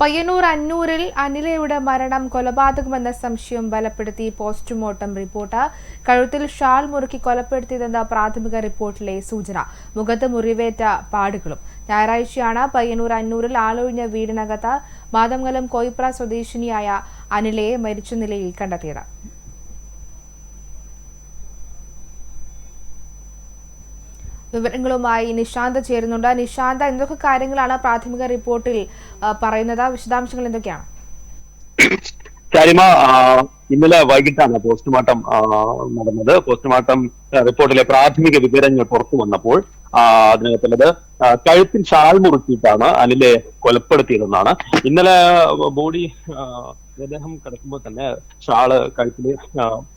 പയ്യന്നൂർ അന്നൂരിൽ അനിലയുടെ മരണം കൊലപാതകമെന്ന സംശയം ബലപ്പെടുത്തി പോസ്റ്റ്മോർട്ടം റിപ്പോർട്ട്. കഴുത്തിൽ ഷാൾ മുറുക്കി കൊലപ്പെടുത്തിയതെന്ന പ്രാഥമിക റിപ്പോർട്ടിലെ സൂചന. മുഖത്ത് മുറിവേറ്റ പാടുകളും. ഞായറാഴ്ചയാണ് പയ്യന്നൂർ അന്നൂരിൽ ആളൊഴിഞ്ഞ വീടിനകത്ത് മാതമംഗലം കോയിപ്ര സ്വദേശിനിയായ അനിലയെ മരിച്ച നിലയിൽ കണ്ടെത്തിയത്. വിവരങ്ങളുമായി നിഷാന്ത ചേരുന്നുണ്ട്. നിഷാന്ത എന്തൊക്കെ കാര്യങ്ങളാണ് പ്രാഥമിക റിപ്പോർട്ടിൽ പറയുന്നത്? വിശദാംശങ്ങൾ എന്തൊക്കെയാണ്? ഇന്നലെ വൈകിട്ടാണ് പോസ്റ്റ്മോർട്ടം നടന്നത്. പോസ്റ്റ്മോർട്ടം റിപ്പോർട്ടിലെ പ്രാഥമിക വിവരങ്ങൾ പുറത്തു വന്നപ്പോൾ അതിനകത്തുള്ളത് കഴുത്തിൽ ഷാൾ മുറുക്കിയിട്ടാണ് അനിലെ കൊലപ്പെടുത്തിയതെന്നാണ്. ഇന്നലെ ബോഡി അദ്ദേഹം കിടക്കുമ്പോൾ തന്നെ ഷാൾ കഴുത്തിൽ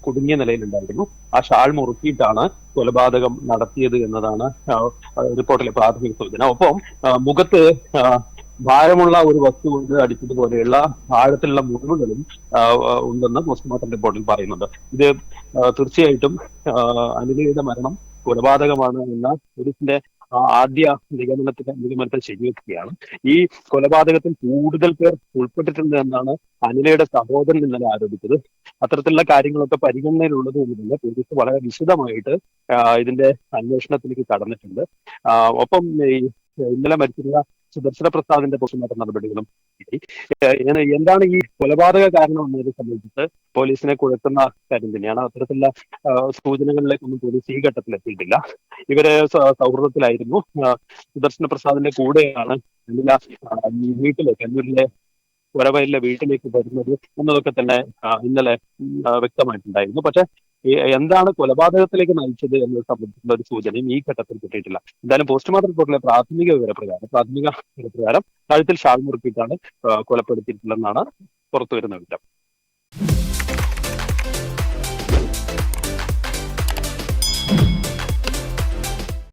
കുടുങ്ങിയ നിലയിലുണ്ടായിരുന്നു. ആ ഷാൾ മുറുക്കിയിട്ടാണ് കൊലപാതകം നടത്തിയത് എന്നതാണ് റിപ്പോർട്ടിലെ പ്രാഥമിക സൂചന. ഒപ്പം മുഖത്ത് ഭാരമുള്ള ഒരു വസ്തു കൊണ്ട് അടിച്ചതുപോലെയുള്ള ആഴത്തിലുള്ള മുറിവുകളും ഉണ്ടെന്ന് പോസ്റ്റ്മോർട്ടം റിപ്പോർട്ടിൽ പറയുന്നുണ്ട്. ഇത് തീർച്ചയായിട്ടും അനിലയുടെ മരണം കൊലപാതകമാണ് എന്ന പോലീസിന്റെ ആദ്യ നിഗമനത്തിന്റെ നിഗമനത്തിൽ ശരിവെക്കുകയാണ്. ഈ കൊലപാതകത്തിൽ കൂടുതൽ പേർ ഉൾപ്പെട്ടിട്ടുണ്ട് എന്നാണ് അനിലയുടെ സഹോദരൻ ഇന്നലെ ആരോപിച്ചത്. അത്തരത്തിലുള്ള കാര്യങ്ങളൊക്കെ പരിഗണനയിലുള്ളത് കൊണ്ടുതന്നെ പോലീസ് വളരെ വിശദമായിട്ട് ഇതിന്റെ അന്വേഷണത്തിലേക്ക് കടന്നിട്ടുണ്ട്. ഒപ്പം ഇന്നലെ മരിച്ചിട്ടുള്ള സുദർശന പ്രസാദിന്റെ പോസ്റ്റ്മോർട്ടം നടപടികളും എന്താണ് ഈ കൊലപാതക കാരണം എന്നതിനെ സംബന്ധിച്ച് പോലീസിനെ കുഴക്കുന്ന കാര്യം തന്നെയാണ്. അത്തരത്തിലുള്ള സൂചനകളിലേക്കൊന്നും പോലീസ് ഈ ഘട്ടത്തിൽ എത്തിയിട്ടില്ല. ഇവർ സൗഹൃദത്തിലായിരുന്നു. സുദർശന പ്രസാദിന്റെ കൂടെയാണ് വീട്ടിലെ കണ്ണൂരിലെ ഒരവയിലെ വീട്ടിലേക്ക് വരുന്നത് എന്നതൊക്കെ തന്നെ ഇന്നലെ വ്യക്തമായിട്ടുണ്ടായിരുന്നു. പക്ഷെ എന്താണ് കൊലപാതകത്തിലേക്ക് നയിച്ചത് എന്നത് സംബന്ധിച്ചുള്ള ഒരു സൂചനയും ഈ ഘട്ടത്തിൽ കിട്ടിയിട്ടില്ല. എന്തായാലും പോസ്റ്റ്മോർട്ടം റിപ്പോർട്ടിലെ പ്രാഥമിക വിവരപ്രകാരം പ്രാഥമിക വിവരപ്രകാരം കഴുത്തിൽ ഷാൾ മുറുക്കിയിട്ടാണ് കൊലപ്പെടുത്തിയിട്ടുള്ളതെന്നാണ് പുറത്തു വരുന്ന വിവരം.